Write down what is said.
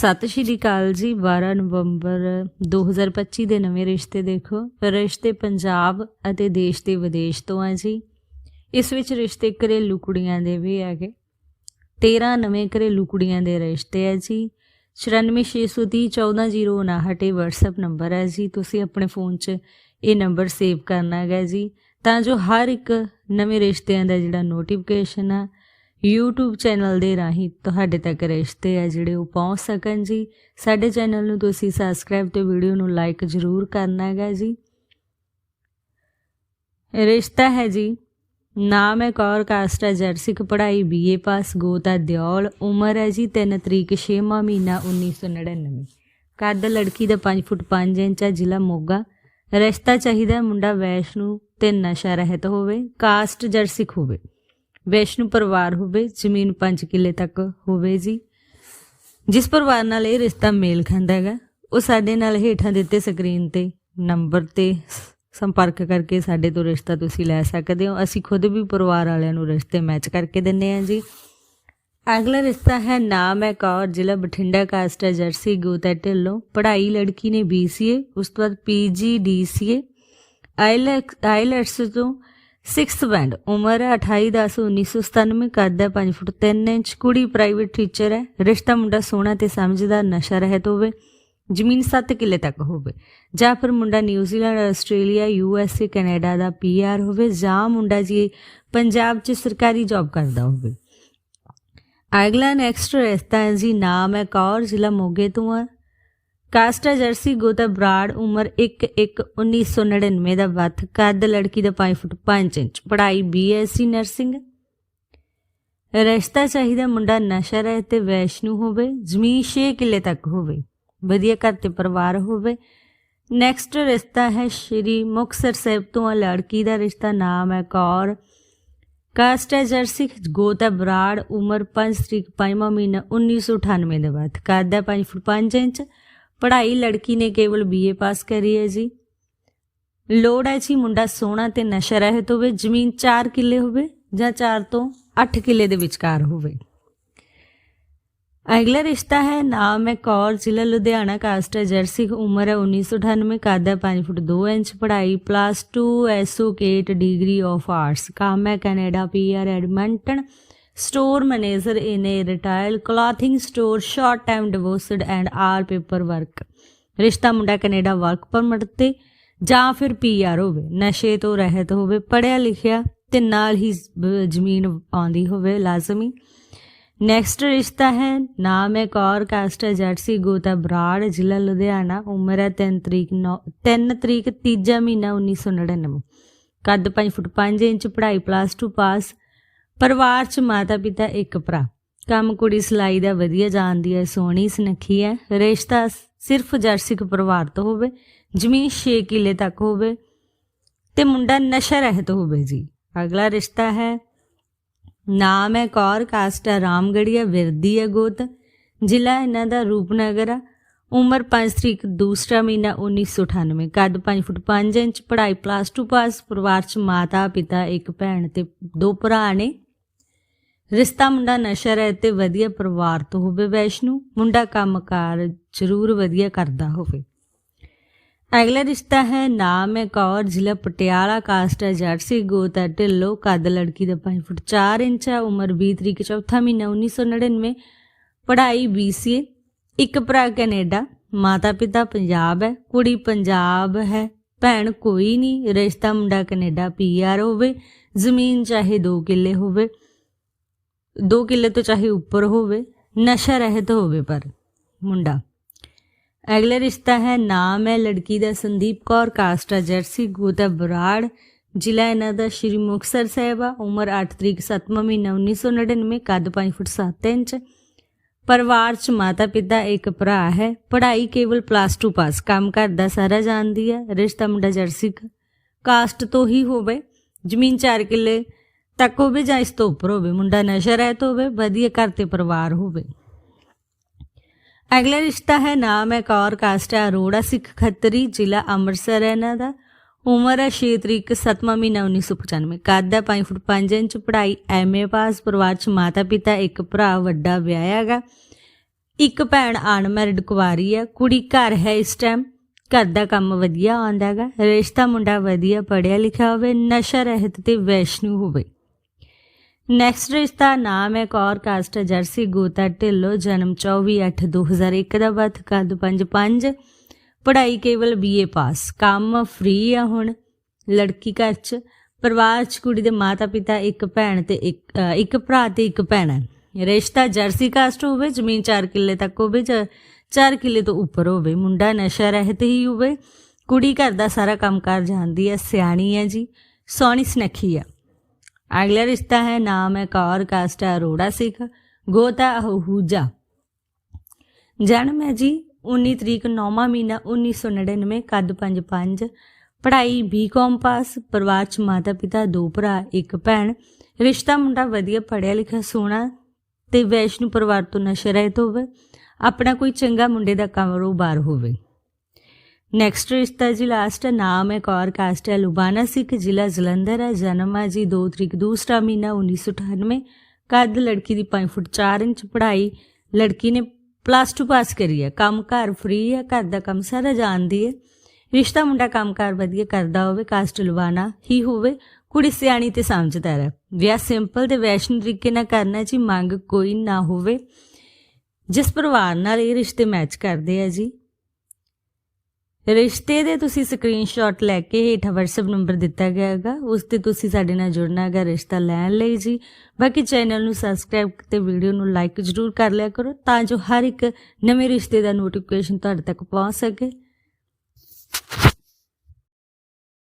ਸਤਿ ਸ਼੍ਰੀ ਅਕਾਲ ਜੀ। 12 ਨਵੰਬਰ 2025 ਦੇ ਨਵੇਂ ਰਿਸ਼ਤੇ ਦੇਖੋ। ਰਿਸ਼ਤੇ ਪੰਜਾਬ ਅਤੇ ਦੇਸ਼ ਦੇ ਵਿਦੇਸ਼ ਤੋਂ ਆ ਜੀ। ਇਸ ਵਿੱਚ ਰਿਸ਼ਤੇ ਘਰੇਲੂ ਕੁੜੀਆਂ ਦੇ ਵੀ ਹੈਗੇ। 13 ਨਵੇਂ ਘਰੇਲੂ ਕੁੜੀਆਂ ਦੇ ਰਿਸ਼ਤੇ ਹੈ ਜੀ। 9463014059 ਇਹ WhatsApp ਨੰਬਰ ਹੈ ਜੀ। ਤੁਸੀਂ ਆਪਣੇ ਫੋਨ 'ਚ ਇਹ ਨੰਬਰ ਸੇਵ ਕਰਨਾ ਹੈਗਾ ਜੀ। ਤਾਂ ਜੋ ਹਰ ਇੱਕ ਨਵੇਂ ਰਿਸ਼ਤਿਆਂ ਦਾ ਜਿਹੜਾ ਨੋਟੀਫਿਕੇਸ਼ਨ ਆ YouTube ਚੈਨਲ ਦੇ ਰਾਹੀਂ ਤੁਹਾਡੇ ਤੱਕ ਰਿਸ਼ਤੇ ਆ ਜਿਹੜੇ ਉਹ ਪਹੁੰਚ ਸਕਣ ਜੀ। ਸਾਡੇ ਚੈਨਲ ਨੂੰ ਤੁਸੀਂ ਸਬਸਕ੍ਰਾਈਬ ਤੇ ਵੀਡੀਓ ਨੂੰ ਲਾਈਕ ਜ਼ਰੂਰ ਕਰਨਾ ਹੈਗਾ ਜੀ। ਰਿਸ਼ਤਾ ਹੈ ਜੀ। ਨਾਮ ਹੈ ਕੌਰ ਕਾਸਟਾ ਜਰਸਿਕ ਪੜ੍ਹਾਈ ਬੀਏ ਪਾਸ ਗੋਤਾ ਦਿਓਲ, ਉਮਰ ਹੈ ਜੀ 3 ਤਰੀਕ 6ਵਾਂ ਮਹੀਨਾ 1999 ਕੱਦ ਲੜਕੀ ਦਾ 5 ਫੁੱਟ 5 ਇੰਚ ਹੈ ਜ਼ਿਲ੍ਹਾ ਮੋਗਾ। ਰਿਸ਼ਤਾ ਚਾਹੀਦਾ ਮੁੰਡਾ ਵੈਸ਼ਨੂ ਤੇ ਨਸ਼ਾ ਰਹਿਤ ਹੋਵੇ, ਕਾਸਟ ਜਰਸਿਕ ਹੋਵੇ। ਵੈਸ਼ਨੂ ਪਰਿਵਾਰ ਹੋਵੇ, ਜ਼ਮੀਨ 5 ਕਿੱਲੇ ਤੱਕ ਹੋਵੇ ਜੀ। ਜਿਸ ਪਰਿਵਾਰ ਨਾਲ ਇਹ ਰਿਸ਼ਤਾ ਮੇਲ ਖਾਂਦਾ ਹੈਗਾ, ਉਹ ਸਾਡੇ ਨਾਲ ਹੇਠਾਂ ਦਿੱਤੇ ਸਕਰੀਨ ਤੇ ਨੰਬਰ ਤੇ ਸ- ਸੰਪਰਕ ਕਰਕੇ ਸਾਡੇ ਤੋਂ ਰਿਸ਼ਤਾ ਤੁਸੀਂ ਲੈ ਸਕਦੇ ਹੋ। ਅਸੀਂ ਖੁਦ ਵੀ ਪਰਿਵਾਰ ਵਾਲਿਆਂ ਨੂੰ ਰਿਸ਼ਤੇ ਮੈਚ ਕਰਕੇ ਦਿੰਨੇ ਆ ਜੀ। ਅਗਲਾ ਰਿਸ਼ਤਾ ਹੈ, ਨਾਮ ਹੈ ਕੌਰ, ਜ਼ਿਲ੍ਹਾ ਬਠਿੰਡਾ ਕਾਸਟ ਹੈ ਜਰਸੀ ਗੋਤਾ ਢਿੱਲੋਂ। ਪੜ੍ਹਾਈ ਲੜਕੀ ਨੇ BCA ਉਸ ਤੋਂ ਬਾਅਦ PG DCA ਆਈਲੈਟਸ ਤੋਂ 6th ਬੈਂਡ ਉਮਰ ਹੈ 28 10 1997 ਕੱਦ ਹੈ 5 ਫੁੱਟ 3 ਇੰਚ, ਕੁੜੀ ਪ੍ਰਾਈਵੇਟ ਟੀਚਰ ਹੈ, ਰਿਸ਼ਤਾ ਮੁੰਡਾ ਸੋਹਣਾ ਤੇ ਸਮਝਦਾਰ, ਨਸ਼ਾ ਰਹਿਤ ਹੋਵੇ, ਜ਼ਮੀਨ 7 ਕਿੱਲੇ ਤੱਕ ਹੋਵੇ, ਜਾਂ ਫਿਰ ਮੁੰਡਾ New Zealand Australia U S A Canada the P R ਹੋਵੇ, ਜਾਂ ਮੁੰਡਾ ਜੀ ਪੰਜਾਬ 'ਚ ਸਰਕਾਰੀ ਜੌਬ ਕਰਦਾ ਹੋਵੇ। ਅਗਲਾ ਨੈਕਸਟ ਰਿਸ਼ਤਾ ਹੈ ਜੀ, ਨਾਮ ਹੈ ਕੌਰ, ਜ਼ਿਲ੍ਹਾ ਮੋਗੇ ਤੋਂ ਹੈ। ਕਾਸਟਾ ਜਰਸੀ ਗੋਤਾ ਬਰਾੜ, ਉਮਰ 1 1 1999 ਦਾ ਵੱਧ ਕੱਦ ਲੜਕੀ ਦਾ 5 ਫੁੱਟ 5 ਇੰਚ, ਪੜ੍ਹਾਈ ਬੀਐਸਸੀ ਨਰਸਿੰਗ ਰਿਸ਼ਤਾ ਚਾਹੀਦਾ ਮੁੰਡਾ ਨਸ਼ਾ ਰਹਿਤ ਤੇ ਵੈਸ਼ਨੂ ਹੋਵੇ, ਜ਼ਮੀਨ 6 ਕਿੱਲੇ ਤੱਕ ਹੋਵੇ, ਵਧੀਆ ਘਰ ਤੇ ਪਰਿਵਾਰ ਹੋਵੇ। ਨੈਕਸਟ ਰਿਸ਼ਤਾ ਹੈ ਸ਼੍ਰੀ ਮੁਕਤਸਰ ਸਾਹਿਬ ਤੋਂ ਆ ਲੜਕੀ ਦਾ ਰਿਸ਼ਤਾ, ਨਾਮ ਹੈ ਕੌਰ। ਕਾਸਟ ਹੈ ਜਰਸੀ ਗੋਤਾ ਬਰਾੜ, ਉਮਰ 5 ਤਰੀਕ 5ਵਾਂ ਮਹੀਨਾ 1998 ਦੇ ਬਾਅਦ ਕੱਦ ਹੈ 5 ਫੁੱਟ 5 ਇੰਚ ਪੜ੍ਹਾਈ ਲੜਕੀ ਨੇ ਕੇਵਲ ਬੀਏ ਪਾਸ ਕਰੀ ਹੈ ਜੀ। ਲੋੜ ਹੈ ਜੀ ਮੁੰਡਾ ਸੋਹਣਾ ਤੇ ਨਸ਼ਾ ਰਹਿਤ ਹੋਵੇ, ਜ਼ਮੀਨ 4 ਕਿੱਲੇ ਹੋਵੇ ਜਾਂ 4 ਤੋਂ 8 ਕਿੱਲੇ ਦੇ ਵਿਚਕਾਰ ਹੋਵੇ। ਅਗਲਾ ਰਿਸ਼ਤਾ ਹੈ, ਨਾਮ ਹੈ ਕੌਰ, ਜ਼ਿਲ੍ਹਾ ਲੁਧਿਆਣਾ, ਕਾਸਟ ਹੈ ਜਰਸੀ, ਉਮਰ ਹੈ 1998 ਕੱਦ ਹੈ 5 ਫੁੱਟ 2 ਇੰਚ, ਪੜ੍ਹਾਈ plus 2 associate degree of arts ਕੰਮ ਹੈ Canada PR Edmonton store manager in a retail clothing store short time divorced and all paper work ਰਿਸ਼ਤਾ ਮੁੰਡਾ ਕੈਨੇਡਾ ਵਰਕ ਪਰਮਿਟ ਤੇ ਜਾਂ ਫਿਰ ਪੀਆਰ ਹੋਵੇ ਨਸ਼ੇ ਤੋਂ ਰਹਿਤ ਹੋਵੇ ਪੜਿਆ ਲਿਖਿਆ ਤੇ ਨਾਲ ਹੀ ਜ਼ਮੀਨ ਆਉਂਦੀ ਹੋਵੇ ਲਾਜ਼ਮੀ ਨੈਕਸਟ ਰਿਸ਼ਤਾ ਹੈ ਨਾਮ ਹੈ ਕੌਰ ਕਾਸਟ ਹੈ ਗੋਤਾ ਬਰਾੜ ਜ਼ਿਲ੍ਹਾ ਲੁਧਿਆਣਾ ਉਮਰ ਹੈ 3 ਤਰੀਕ 3 ਤਰੀਕ ਤੀਜਾ ਮਹੀਨਾ 1999 ਕੱਦ 5 ਫੁੱਟ 5 ਇੰਚ ਪੜ੍ਹਾਈ ਪਲੱਸ 2 ਪਾਸ ਪਰਿਵਾਰ 'ਚ ਮਾਤਾ ਪਿਤਾ ਇੱਕ ਭਰਾ। ਕੰਮ ਕੁੜੀ ਸਿਲਾਈ ਦਾ ਵਧੀਆ ਜਾਣਦੀ ਹੈ, ਸੋਹਣੀ, ਸੁਨੱਖੀ ਹੈ। ਰਿਸ਼ਤਾ ਸਿਰਫ ਜਰਸਿਕ ਪਰਿਵਾਰ ਤੋਂ ਹੋਵੇ, ਜ਼ਮੀਨ 6 ਕਿੱਲੇ ਤੱਕ ਹੋਵੇ ਤੇ ਮੁੰਡਾ ਨਸ਼ਾ ਰਹਿਤ ਹੋਵੇ ਜੀ। ਅਗਲਾ ਰਿਸ਼ਤਾ ਹੈ, ਨਾਮ ਹੈ ਕੌਰ, ਕਾਸਟ ਹੈ ਰਾਮਗੜੀਆ, ਵਿਰਦੀ ਹੈ ਗੋਤ। ਜ਼ਿਲ੍ਹਾ ਇਹਨਾਂ ਦਾ ਰੂਪਨਗਰ ਆ। ਉਮਰ 5 ਤਰੀਕ, ਦੂਸਰਾ ਮਹੀਨਾ 1998 ਕੱਦ 5 ਫੁੱਟ 5 ਇੰਚ, ਪੜ੍ਹਾਈ ਪਲੱਸ 2 ਪਾਸ ਪਰਿਵਾਰ ਚ ਮਾਤਾ ਪਿਤਾ ਇੱਕ ਭੈਣ ਤੇ ਦੋ ਭਰਾ ਨੇ। ਰਿਸ਼ਤਾ ਮੁੰਡਾ ਨਸ਼ਾ ਰਹਿਤ ਤੇ ਵਧੀਆ ਪਰਿਵਾਰ ਤੋਂ ਹੋਵੇ ਵੈਸ਼ਨੂ, ਮੁੰਡਾ ਕੰਮਕਾਰ ਜ਼ਰੂਰ ਵਧੀਆ ਕਰਦਾ ਹੋਵੇ। ਅਗਲਾ ਰਿਸ਼ਤਾ ਹੈ, ਨਾਮ ਹੈ ਕੌਰ, ਜ਼ਿਲ੍ਹਾ ਪਟਿਆਲਾ, ਕਾਸਟ ਹੈ ਜਰਸੀ, ਗੋਤਾ ਢਿੱਲੋ, ਕੱਦ ਲੜਕੀ ਦਾ 5 ਫੁੱਟ 4 ਇੰਚ ਹੈ, ਉਮਰ 20 ਤਰੀਕ ਚੌਥਾ ਮਹੀਨਾ 1999 ਪੜ੍ਹਾਈ BCA ਇੱਕ ਭਰਾ ਕੈਨੇਡਾ, ਮਾਤਾ ਪਿਤਾ ਪੰਜਾਬ ਹੈ, ਕੁੜੀ ਪੰਜਾਬ ਹੈ, ਭੈਣ ਕੋਈ ਨਹੀਂ, ਰਿਸ਼ਤਾ ਮੁੰਡਾ ਕੈਨੇਡਾ ਪੀਆਰ ਹੋਵੇ, ਜ਼ਮੀਨ ਚਾਹੇ 2 ਕਿੱਲੇ ਹੋਵੇ। 2 ਕਿੱਲੇ ਤੋਂ ਚਾਹੇ ਉੱਪਰ ਹੋਵੇ, ਨਸ਼ਾ ਰਹਿਤ ਹੋਵੇ ਪਰ, ਮੁੰਡਾ। ਅਗਲਾ ਰਿਸ਼ਤਾ ਹੈ, ਨਾਮ ਹੈ, ਲੜਕੀ ਦਾ ਸੰਦੀਪ ਕੌਰ ਕਾਸਟ ਹੈ, ਜਰਸੀ ਗੋਤਾ ਬਰਾੜ, ਜ਼ਿਲ੍ਹਾ ਇਹਨਾਂ ਦਾ ਸ਼੍ਰੀ ਮੁਕਤਸਰ ਸਾਹਿਬ ਆ, ਉਮਰ 8 ਤਰੀਕ 7ਵਾਂ ਮਹੀਨਾ 1999 ਕੱਦ 5 ਫੁੱਟ 7 ਇੰਚ। ਪਰਿਵਾਰ ਚ ਮਾਤਾ ਪਿਤਾ, ਇੱਕ ਭਰਾ ਹੈ, ਪੜ੍ਹਾਈ ਕੇਵਲ ਪਲੱਸ 2 ਪਾਸ ਕੰਮ ਕਰਦਾ ਸਾਰਾ ਜਾਣਦੀ ਹੈ, ਰਿਸ਼ਤਾ ਮੁੰਡਾ ਜਰਸੀ ਕਾਸਟ ਤੋਂ ਹੀ ਹੋਵੇ, ਜ਼ਮੀਨ 4 ਕਿੱਲੇ ਤੱਕ ਹੋਵੇ ਜਾਂ ਇਸ ਤੋਂ ਉੱਪਰ ਹੋਵੇ, ਮੁੰਡਾ ਨਸ਼ਾ ਰਹਿਤ ਹੋਵੇ, ਵਧੀਆ ਘਰ ਤੇ ਪਰਿਵਾਰ ਹੋਵੇ। ਅਗਲਾ ਰਿਸ਼ਤਾ ਹੈ, ਨਾਮ ਹੈ ਕੌਰ ਕਾਸਟ ਹੈ, ਅਰੋੜਾ ਸਿੱਖ ਖੱਤਰੀ, ਜ਼ਿਲ੍ਹਾ ਅੰਮ੍ਰਿਤਸਰ ਹੈ ਇਹਨਾਂ ਦਾ। ਉਮਰ ਹੈ 6 ਤਰੀਕ 7ਵਾਂ ਮਹੀਨਾ 1995 ਕੱਦ ਹੈ 5 ਫੁੱਟ 5 ਇੰਚ, ਪੜ੍ਹਾਈ ਐਮਏ ਪਾਸ, ਪਰਿਵਾਰ ਚ ਮਾਤਾ ਪਿਤਾ ਇੱਕ ਭਰਾ, ਵੱਡਾ ਵਿਆਹਿਆ ਹੈਗਾ। ਇੱਕ ਭੈਣ ਅਨਮੈਰਿਡ ਕੁਆਰੀ ਹੈ, ਕੁੜੀ ਘਰ ਹੈ ਇਸ ਟਾਈਮ ਘਰ ਦਾ ਕੰਮ ਵਧੀਆ ਆਉਂਦਾ ਹੈਗਾ। ਰਿਸ਼ਤਾ ਮੁੰਡਾ ਵਧੀਆ ਪੜਿਆ ਲਿਖਿਆ ਹੋਵੇ, ਨਸ਼ਾ ਰਹਿਤ ਤੇ ਵੈਸ਼ਨੂ ਹੋਵੇ। ਨੈਕਸਟ ਰਿਸ਼ਤਾ ਨਾਮ ਹੈ ਕੌਰ ਕਾਸਟ ਹੈ, ਜਰਸੀ ਗੋਤਾ ਢਿੱਲੋਂ ਜਨਮ 24/8/2001 ਦਾ ਵਤ ਕੱਦ 5-5 ਪੜ੍ਹਾਈ ਕੇਵਲ ਬੀਏ ਪਾਸ ਕੰਮ ਫ੍ਰੀ ਆ ਹੁਣ ਲੜਕੀ ਘਰ ਚ। ਪਰਿਵਾਰ ਚ ਕੁੜੀ ਦੇ ਮਾਤਾ ਪਿਤਾ ਇੱਕ ਭੈਣ ਤੇ ਇੱਕ ਇੱਕ ਭਰਾ ਤੇ ਇੱਕ ਭੈਣ ਹੈ। ਰਿਸ਼ਤਾ ਜਰਸੀ ਕਾਸਟ ਹੋਵੇ ਜ਼ਮੀਨ 4 ਕਿੱਲੇ ਤੱਕ ਹੋਵੇ ਜਾਂ 4 ਕਿੱਲੇ ਤੋਂ ਉੱਪਰ ਹੋਵੇ। ਮੁੰਡਾ ਨਸ਼ਾ ਰਹਿਤ ਹੀ ਹੋਵੇ। ਕੁੜੀ ਘਰ ਦਾ ਸਾਰਾ ਕੰਮ ਕੰਮਕਾਰ ਜਾਣਦੀ ਹੈ ਸਿਆਣੀ ਹੈ ਜੀ। ਸੋਹਣੀ ਸੁਨੱਖੀ ਆ। ਅਗਲਾ ਰਿਸ਼ਤਾ ਹੈ, ਨਾਮ ਹੈ ਕੌਰ, ਕਾਸਟ ਅਰੋੜਾ ਸਿੱਖ, ਗੋਤਾ ਅਹੂਜਾ। ਜਨਮ ਹੈ ਜੀ 19 ਤਰੀਕ 9ਵਾਂ ਮਹੀਨਾ 1999 ਕੱਦ 55 ਪੜ੍ਹਾਈ ਬੀਕਾਮ ਪਾਸ, ਪਰਿਵਾਰ ਚ ਮਾਤਾ ਪਿਤਾ, ਦੋ ਭਰਾ, ਇੱਕ ਭੈਣ। ਰਿਸ਼ਤਾ ਮੁੰਡਾ ਵਧੀਆ ਪੜ੍ਹਿਆ ਲਿਖਿਆ ਸੋਹਣਾ ਤੇ ਵੈਸ਼ਨੂ ਪਰਿਵਾਰ ਤੋਂ ਨਸ਼ਾ ਰਹਿਤ ਹੋਵੇ। ਆਪਣਾ ਕੋਈ ਚੰਗਾ ਮੁੰਡੇ ਦਾ ਕਾਰੋਬਾਰ ਹੋਵੇ। ਨੈਕਸਟ ਰਿਸ਼ਤਾ ਜੀ ਲਾਸਟ ਨਾਮ ਹੈ ਕੌਰ ਕਾਸਟ ਹੈ ਲੁਬਾਨਾ ਸਿੱਖ ਜ਼ਿਲ੍ਹਾ ਜਲੰਧਰ ਹੈ, ਜਨਮ ਹੈ ਜੀ 2 ਤਰੀਕ, ਦੂਸਰਾ ਮਹੀਨਾ 1998 ਕੱਦ ਲੜਕੀ ਦੀ 5 ਫੁੱਟ 4 ਇੰਚ ਪੜ੍ਹਾਈ। ਲੜਕੀ ਨੇ ਪਲੱਸ 2 ਪਾਸ ਕਰੀ ਹੈ। ਕੰਮ ਘਰ ਫ੍ਰੀ ਹੈ, ਘਰ ਦਾ ਕੰਮ ਸਾਰਾ ਜਾਣਦੀ ਹੈ। ਰਿਸ਼ਤਾ ਮੁੰਡਾ ਕੰਮਕਾਰ ਵਧੀਆ ਕਰਦਾ ਹੋਵੇ ਕਾਸਟ ਲੁਬਾਨਾ ਹੀ ਹੋਵੇ, ਕੁੜੀ ਸਿਆਣੀ ਤੇ ਸਮਝਦਾਰ ਹੈ। ਵਿਆਹ ਸਿੰਪਲ ਤੇ ਵੈਸ਼ਨ ਤਰੀਕੇ ਨਾਲ ਕਰਨਾ ਜੀ, ਮੰਗ ਕੋਈ ਨਾ ਹੋਵੇ। ਜਿਸ ਪਰਿਵਾਰ ਨਾਲ ਇਹ ਰਿਸ਼ਤੇ ਮੈਚ ਕਰਦੇ ਆ ਜੀ ਰਿਸ਼ਤੇ ਦੇ ਤੁਸੀਂ ਸਕਰੀਨਸ਼ਾਟ ਲੈ ਕੇ ਹੇਠਾਂ WhatsApp ਨੰਬਰ ਦਿੱਤਾ ਗਿਆ ਹੈਗਾ। ਉਸ ਤੇ ਤੁਸੀਂ ਸਾਡੇ ਨਾਲ ਜੁੜਨਾ ਹੈਗਾ, ਰਿਸ਼ਤਾ ਲੈਣ ਲਈ ਜੀ। ਬਾਕੀ ਚੈਨਲ ਨੂੰ ਸਬਸਕ੍ਰਾਈਬ ਤੇ ਵੀਡੀਓ ਨੂੰ ਲਾਈਕ ਜ਼ਰੂਰ ਕਰ ਲਿਆ ਕਰੋ ਤਾਂ ਜੋ ਹਰ ਇੱਕ ਨਵੇਂ ਰਿਸ਼ਤੇ ਦਾ ਨੋਟੀਫਿਕੇਸ਼ਨ ਤੁਹਾਡੇ ਤੱਕ ਪਹੁੰਚ ਸਕੇ।